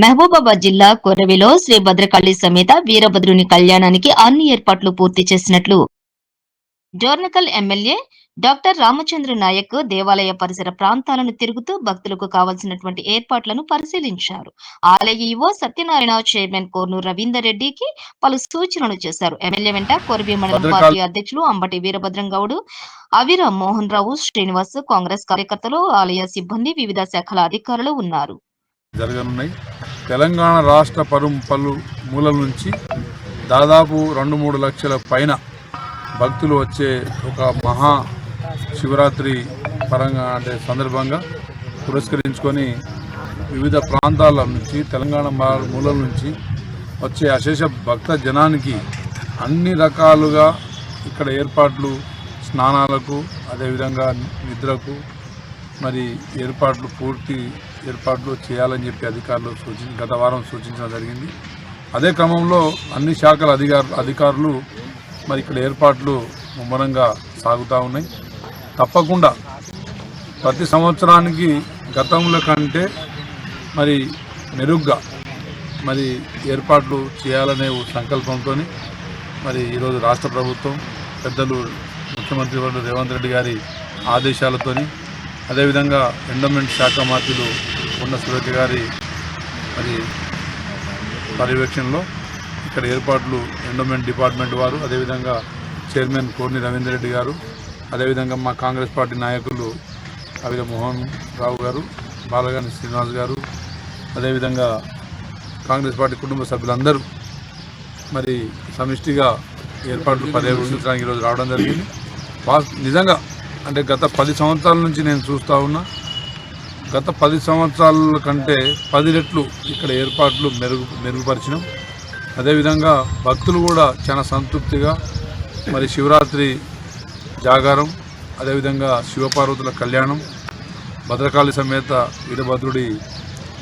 మహబూబాబాద్ జిల్లా కొర్రవిలో శ్రీ భద్రకాళి సమేత వీరభద్రుని కళ్యాణానికి అన్ని ఏర్పాట్లు పూర్తి చేసినట్లు డోర్నకల్ ఎమ్మెల్యే డాక్టర్ రామచంద్ర నాయక్ దేవాలయ పరిసర ప్రాంతాలను తిరుగుతూ భక్తులకు కావాల్సినటువంటి ఏర్పాట్లను పరిశీలించారు. ఆలయ ఈవో సత్యనారాయణ చైర్మన్ కోర్నూరు రవీందర్ రెడ్డికి పలు సూచనలు చేశారు. ఎమ్మెల్యే వెంట కొరవి మండలం పార్టీ అధ్యక్షులు అంబటి వీరభద్రం గౌడ్ అవిర మోహన్ రావు శ్రీనివాస్ కాంగ్రెస్ కార్యకర్తలు ఆలయ సిబ్బంది వివిధ శాఖల అధికారులు ఉన్నారు. జరగనున్నాయి. తెలంగాణ రాష్ట్ర పలు పలు మూలల నుంచి దాదాపు రెండు మూడు లక్షల పైన భక్తులు వచ్చే ఒక మహా శివరాత్రి పరంగా అంటే సందర్భంగా పురస్కరించుకొని వివిధ ప్రాంతాల నుంచి తెలంగాణ మా- మూలల నుంచి వచ్చే అశేష భక్త జనానికి అన్ని రకాలుగా ఇక్కడ ఏర్పాట్లు స్నానాలకు అదేవిధంగా నిద్రకు మరి ఏర్పాట్లు పూర్తి ఏర్పాట్లు చేయాలని చెప్పి అధికారులు సూచి గత వారం సూచించడం జరిగింది. అదే క్రమంలో అన్ని శాఖల అధికారు అధికారులు మరి ఇక్కడ ఏర్పాట్లు ముమ్మరంగా సాగుతూ ఉన్నాయి. తప్పకుండా ప్రతి సంవత్సరానికి గతంలో కంటే మరి మెరుగ్గా మరి ఏర్పాట్లు చేయాలనే సంకల్పంతో మరి ఈరోజు రాష్ట్ర ప్రభుత్వం పెద్దలు ముఖ్యమంత్రి వర్యులు రేవంత్ రెడ్డి గారి ఆదేశాలతోని అదేవిధంగా ఎండోమెంట్ శాఖ మంత్రులు ఉన్న సురేఖ గారి మరి పర్యవేక్షణలో ఇక్కడ ఏర్పాట్లు ఎండోమెంట్ డిపార్ట్మెంట్ వారు అదేవిధంగా చైర్మన్ కోర్ని రవీందర్ రెడ్డి గారు అదేవిధంగా మా కాంగ్రెస్ పార్టీ నాయకులు అవిల మోహన్ రావు గారు బాలగాని శ్రీనివాస్ గారు అదేవిధంగా కాంగ్రెస్ పార్టీ కుటుంబ సభ్యులందరూ మరి సమిష్టిగా ఏర్పాట్లు పర్యవేక్షించడానికి ఈరోజు రావడం జరిగింది. నిజంగా అంటే గత పది సంవత్సరాల నుంచి నేను చూస్తూ ఉన్నా. గత పది సంవత్సరాల కంటే పది రెట్లు ఇక్కడ ఏర్పాట్లు మెరుగు మెరుగుపరిచినాం. అదేవిధంగా భక్తులు కూడా చాలా సంతృప్తిగా మరి శివరాత్రి జాగారం అదేవిధంగా శివపార్వతుల కళ్యాణం భద్రకాళి సమేత వీరభద్రుడి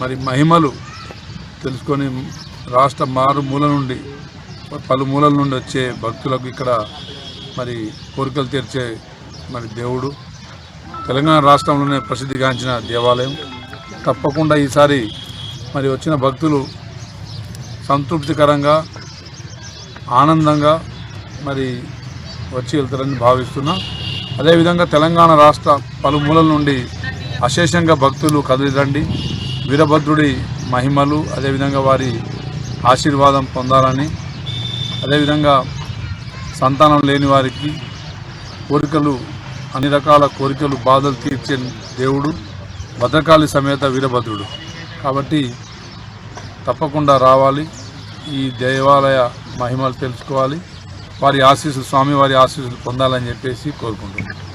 మరి మహిమలు తెలుసుకొని రాష్ట్ర మారుమూల నుండి పలు మూలల నుండి వచ్చే భక్తులకు ఇక్కడ మరి కోరికలు తీర్చే మరి దేవుడు. తెలంగాణ రాష్ట్రంలోనే ప్రసిద్ధిగాంచిన దేవాలయం. తప్పకుండా ఈసారి మరి వచ్చిన భక్తులు సంతృప్తికరంగా ఆనందంగా మరి వచ్చి వెళ్తారని భావిస్తున్నా. అదేవిధంగా తెలంగాణ రాష్ట్ర పలుమూలల నుండి అశేషంగా భక్తులు కదిలిరండి. వీరభద్రుడి మహిమలు అదేవిధంగా వారి ఆశీర్వాదం పొందాలని. అదేవిధంగా సంతానం లేని వారికి కోరికలు అన్ని రకాల కోరికలు బాధలు తీర్చే దేవుడు భద్రకాళి సమేత వీరభద్రుడు. కాబట్టి తప్పకుండా రావాలి. ఈ దేవాలయ మహిమలు తెలుసుకోవాలి. వారి ఆశీస్సులు స్వామివారి ఆశీస్సులు పొందాలని చెప్పేసి కోరుకుంటున్నాను